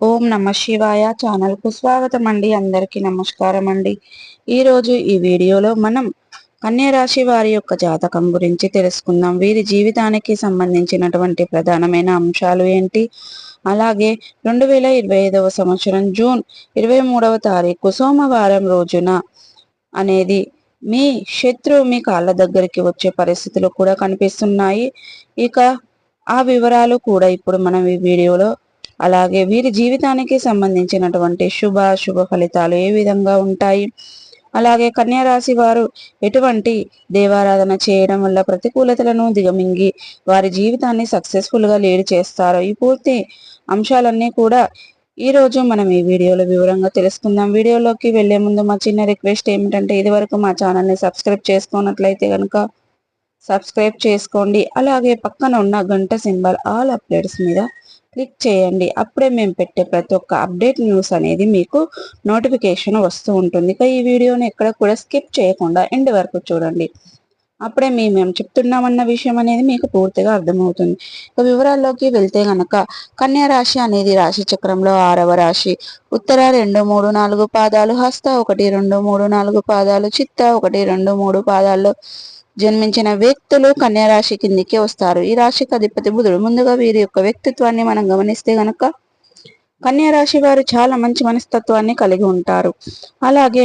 ఓం నమ శివాయ ఛానల్కు స్వాగతం అండి అందరికీ నమస్కారం అండి ఈరోజు ఈ వీడియోలో మనం కన్యరాశి వారి యొక్క జాతకం గురించి తెలుసుకుందాం. వీరి జీవితానికి సంబంధించినటువంటి ప్రధానమైన అంశాలు ఏంటి? అలాగే రెండు వేల ఇరవై ఐదవ సంవత్సరం జూన్ ఇరవై మూడవ తారీఖు సోమవారం రోజున అనేది మీ శత్రువు మీ కాళ్ళ దగ్గరికి వచ్చే పరిస్థితులు కూడా కనిపిస్తున్నాయి. ఇక ఆ వివరాలు కూడా ఇప్పుడు మనం ఈ వీడియోలో అలాగే వీరి జీవితానికి సంబంధించినటువంటి శుభ శుభ ఫలితాలు ఏ విధంగా ఉంటాయి? అలాగే కన్యారాశి వారు ఎటువంటి దేవారాధన చేయడం వల్ల ప్రతికూలతలను దిగమింగి వారి జీవితాన్ని సక్సెస్ఫుల్గా లీడ్ చేస్తారు ఈ పూర్తి అంశాలన్నీ కూడా ఈ రోజు మనం ఈ వీడియోలో వివరంగా తెలుసుకుందాం. వీడియోలోకి వెళ్ళే ముందు మా చిన్న రిక్వెస్ట్ ఏమిటంటే ఇది వరకు మా ఛానల్ని సబ్స్క్రైబ్ చేసుకున్నట్లయితే కనుక సబ్స్క్రైబ్ చేసుకోండి. అలాగే పక్కన ఉన్న గంట సింబల్ ఆల్ అప్డేట్స్ మీద క్లిక్ చేయండి. అప్పుడే మేము పెట్టే ప్రతి ఒక్క అప్డేట్ న్యూస్ అనేది మీకు నోటిఫికేషన్ వస్తూ ఉంటుంది. ఇక ఈ వీడియోని ఎక్కడ కూడా స్కిప్ చేయకుండా ఎండ్ వరకు చూడండి. అప్పుడే మీ మేము చెప్తున్నామన్న విషయం అనేది మీకు పూర్తిగా అర్థమవుతుంది. ఇక వివరాల్లోకి వెళ్తే గనక కన్యా రాశి అనేది రాశి చక్రంలో ఆరవ రాశి. ఉత్తర రెండు మూడు నాలుగు పాదాలు హస్త ఒకటి రెండు మూడు నాలుగు పాదాలు చిత్త ఒకటి రెండు మూడు పాదాల్లో జన్మించిన వ్యక్తులు కన్యారాశి కిందికి వస్తారు. ఈ రాశికి అధిపతి బుధుడు. ముందుగా వీరి యొక్క వ్యక్తిత్వాన్ని మనం గమనిస్తే గనక కన్యారాశి వారు చాలా మంచి మనస్తత్వాన్ని కలిగి ఉంటారు. అలాగే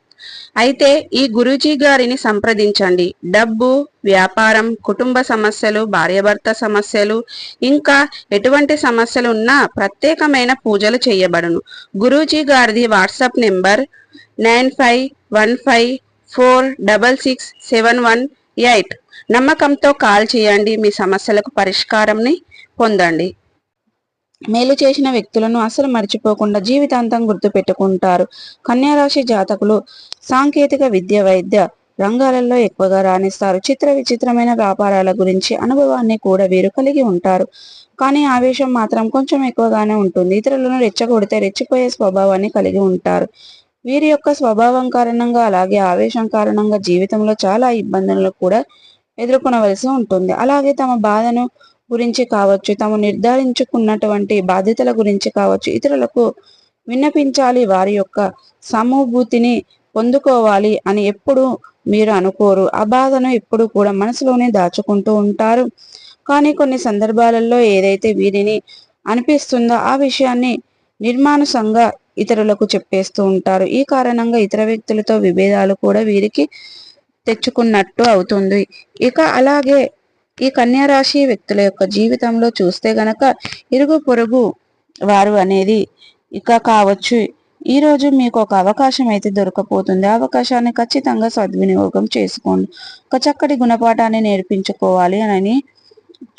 అయితే ఈ గురూజీ గారిని సంప్రదించండి. డబ్బు వ్యాపారం కుటుంబ సమస్యలు భార్యాభర్త సమస్యలు ఇంకా ఎటువంటి సమస్యలు ఉన్నా ప్రత్యేకమైన పూజలు చేయబడును. గురూజీ గారిది WhatsApp number nine five one five four double six seven one eight. నమ్మకంతో కాల్ చేయండి మీ సమస్యలకు పరిష్కారంని పొందండి. మేలు చేసిన వ్యక్తులను అసలు మర్చిపోకుండా జీవితాంతం గుర్తు పెట్టుకుంటారు కన్యారాశి జాతకులు సాంకేతిక విద్య వైద్య రంగాలలో ఎక్కువగా రాణిస్తారు. చిత్ర విచిత్రమైన వ్యాపారాల గురించి అనుభవాన్ని కూడా వీరు కలిగి ఉంటారు. కానీ ఆవేశం మాత్రం కొంచెం ఎక్కువగానే ఉంటుంది. ఇతరులను రెచ్చగొడితే రెచ్చిపోయే స్వభావాన్ని కలిగి ఉంటారు. వీరి యొక్క స్వభావం కారణంగా అలాగే ఆవేశం కారణంగా జీవితంలో చాలా ఇబ్బందులను కూడా ఎదుర్కొనవలసి ఉంటుంది. అలాగే తమ బాధను గురించి కావచ్చు తాము నిర్ధారించుకున్నటువంటి బాధ్యతల గురించి కావచ్చు ఇతరులకు విన్నపించాలి వారి యొక్క సమూభూతిని పొందుకోవాలి అని ఎప్పుడు మీరు అనుకోరు. ఆ బాధను ఎప్పుడు కూడా మనసులోనే దాచుకుంటూ ఉంటారు. కానీ కొన్ని సందర్భాలలో ఏదైతే వీరిని అనిపిస్తుందో ఆ విషయాన్ని నిర్మానుసంగా ఇతరులకు చెప్పేస్తూ ఉంటారు. ఈ కారణంగా ఇతర వ్యక్తులతో విభేదాలు కూడా వీరికి తెచ్చుకున్నట్టు అవుతుంది. ఇక అలాగే ఈ కన్యారాశి వ్యక్తుల యొక్క జీవితంలో చూస్తే గనక ఇరుగు పొరుగు వారు అనేది ఇక కావచ్చు. ఈ రోజు మీకు ఒక అవకాశం అయితే దొరకపోతుంది. అవకాశాన్ని ఖచ్చితంగా సద్వినియోగం చేసుకోండి. ఒక చక్కటి గుణపాఠాన్ని నేర్పించుకోవాలి అని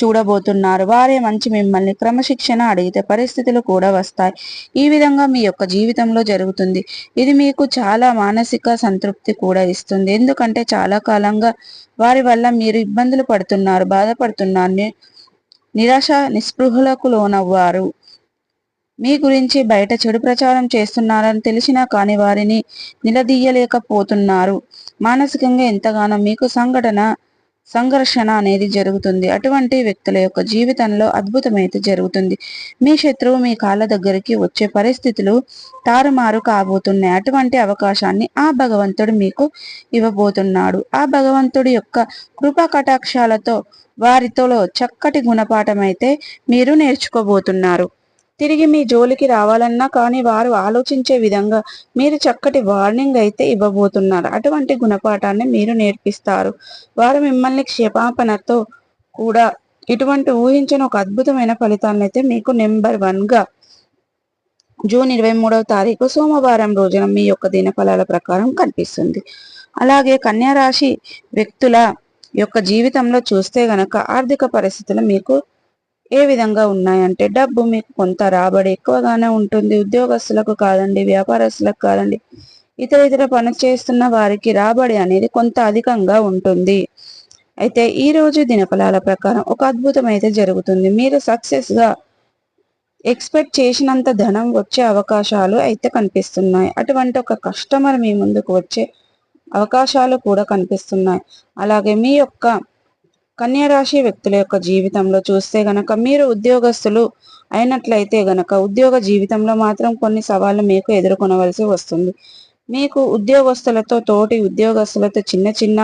చూడబోతున్నారు. వారే మంచి మిమ్మల్ని క్రమశిక్షణ అడిగితే పరిస్థితులు కూడా వస్తాయి. ఈ విధంగా మీ యొక్క జీవితంలో జరుగుతుంది. ఇది మీకు చాలా మానసిక సంతృప్తి కూడా ఇస్తుంది. ఎందుకంటే చాలా కాలంగా వారి వల్ల మీరు ఇబ్బందులు పడుతున్నారు బాధపడుతున్నారు. నిరాశ నిస్పృహలకు లోనవ్వారు. మీ గురించి బయట చెడు ప్రచారం చేస్తున్నారని తెలిసినా కానీ వారిని నిలదీయలేకపోతున్నారు. మానసికంగా ఎంతగానో మీకు సంఘటన సంఘర్షణ అనేది జరుగుతుంది. అటువంటి వ్యక్తుల యొక్క జీవితంలో అద్భుతమైతే జరుగుతుంది. మీ శత్రువు మీ కాళ్ళ దగ్గరికి వచ్చే పరిస్థితులు తారుమారు కాబోతున్నాయి. అటువంటి అవకాశాన్ని ఆ భగవంతుడు మీకు ఇవ్వబోతున్నాడు. ఆ భగవంతుడి యొక్క కృపా కటాక్షాలతో వారితో చక్కటి గుణపాఠం అయితే మీరు నేర్చుకోబోతున్నారు. తిరిగి మీ జోలికి రావాలన్నా కానీ వారు ఆలోచించే విధంగా మీరు చక్కటి వార్నింగ్ అయితే ఇవ్వబోతున్నారు. అటువంటి గుణపాఠాన్ని మీరు నేర్పిస్తారు. వారు మిమ్మల్ని క్షేపాపణతో కూడా ఇటువంటి ఊహించిన ఒక అద్భుతమైన ఫలితాన్ని అయితే మీకు నెంబర్ వన్గా జూన్ ఇరవై మూడవ తారీఖు సోమవారం రోజున మీ యొక్క దినఫలాల ప్రకారం కనిపిస్తుంది. అలాగే కన్యారాశి వ్యక్తుల యొక్క జీవితంలో చూస్తే గనక ఆర్థిక పరిస్థితులు మీకు ఏ విధంగా ఉన్నాయంటే డబ్బు మీకు కొంత రాబడి ఎక్కువగానే ఉంటుంది ఉద్యోగస్తులకు కాదండి వ్యాపారస్తులకు కాదండి ఇతర ఇతర పని చేస్తున్న వారికి రాబడి అనేది కొంత అధికంగా ఉంటుంది. అయితే ఈ రోజు దినఫలాల ప్రకారం ఒక అద్భుతం అయితే జరుగుతుంది. మీరు సక్సెస్గా ఎక్స్పెక్ట్ చేసినంత ధనం వచ్చే అవకాశాలు అయితే కనిపిస్తున్నాయి. అటువంటి ఒక కస్టమర్ మీ ముందుకు వచ్చే అవకాశాలు కూడా కనిపిస్తున్నాయి. అలాగే మీ యొక్క కన్యారాశి వ్యక్తుల యొక్క జీవితంలో చూస్తే గనక మీరు ఉద్యోగస్తులు అయినట్లయితే గనక ఉద్యోగ జీవితంలో మాత్రం కొన్ని సవాళ్ళు మీకు ఎదుర్కొనవలసి వస్తుంది. మీకు ఉద్యోగస్తులతో తోటి ఉద్యోగస్తులతో చిన్న చిన్న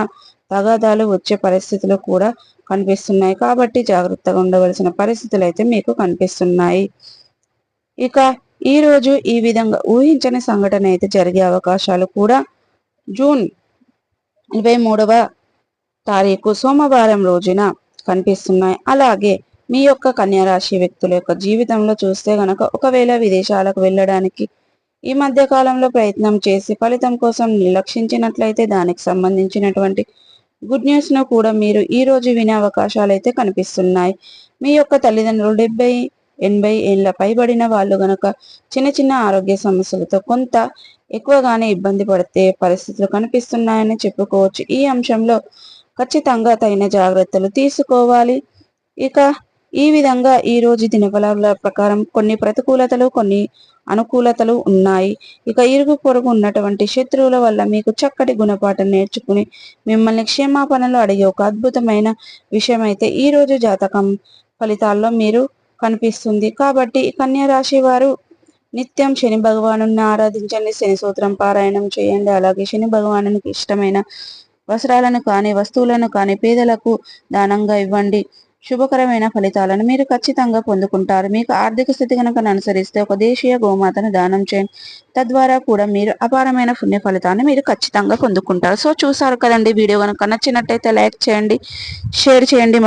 తగాదాలు వచ్చే పరిస్థితులు కూడా కనిపిస్తున్నాయి. కాబట్టి జాగ్రత్తగా ఉండవలసిన పరిస్థితులు అయితే మీకు కనిపిస్తున్నాయి. ఇక ఈరోజు ఈ విధంగా ఊహించని సంఘటన అయితే జరిగే అవకాశాలు కూడా జూన్ ఇరవై మూడవ తారీఖు సోమవారం రోజున కనిపిస్తున్నాయి. అలాగే మీ యొక్క కన్యారాశి వ్యక్తుల యొక్క జీవితంలో చూస్తే గనక ఒకవేళ విదేశాలకు వెళ్ళడానికి ఈ మధ్య కాలంలో ప్రయత్నం చేసి ఫలితం కోసం నిర్లక్షించినట్లయితే దానికి సంబంధించినటువంటి గుడ్ న్యూస్ను కూడా మీరు ఈ రోజు వినే అవకాశాలు అయితే కనిపిస్తున్నాయి. మీ యొక్క తల్లిదండ్రులు డెబ్బై ఎనభై ఏళ్ళ పైబడిన వాళ్ళు గనక చిన్న చిన్న ఆరోగ్య సమస్యలతో కొంత ఎక్కువగానే ఇబ్బంది పడితే పరిస్థితులు కనిపిస్తున్నాయని చెప్పుకోవచ్చు. ఈ అంశంలో ఖచ్చితంగా తగిన జాగ్రత్తలు తీసుకోవాలి. ఇక ఈ విధంగా ఈ రోజు దినఫలాల ప్రకారం కొన్ని ప్రతికూలతలు కొన్ని అనుకూలతలు ఉన్నాయి. ఇక ఇరుగు పొరుగు ఉన్నటువంటి శత్రువుల వల్ల మీకు చక్కటి గుణపాఠం నేర్చుకుని మిమ్మల్ని క్షేమాపణలు అడిగే ఒక అద్భుతమైన విషయం అయితే ఈ రోజు జాతకం ఫలితాల్లో మీరు కనిపిస్తుంది. కాబట్టి కన్యా రాశి వారు నిత్యం శని భగవాను ఆరాధించండి. శని సూత్రం పారాయణం చేయండి. అలాగే శని భగవానునికి ఇష్టమైన వస్త్రాలను కానీ వస్తువులను కానీ పేదలకు దానంగా ఇవ్వండి. శుభకరమైన ఫలితాలను మీరు ఖచ్చితంగా పొందుకుంటారు. మీకు ఆర్థిక స్థితి కనుక అనుసరిస్తే ఒక దేశీయ గోమాతను దానం చేయండి. తద్వారా కూడా మీరు అపారమైన పుణ్య ఫలితాన్ని మీరు ఖచ్చితంగా పొందుకుంటారు. సో చూసారు కదండి వీడియో కనుక నచ్చినట్టయితే లైక్ చేయండి షేర్ చేయండి. మరి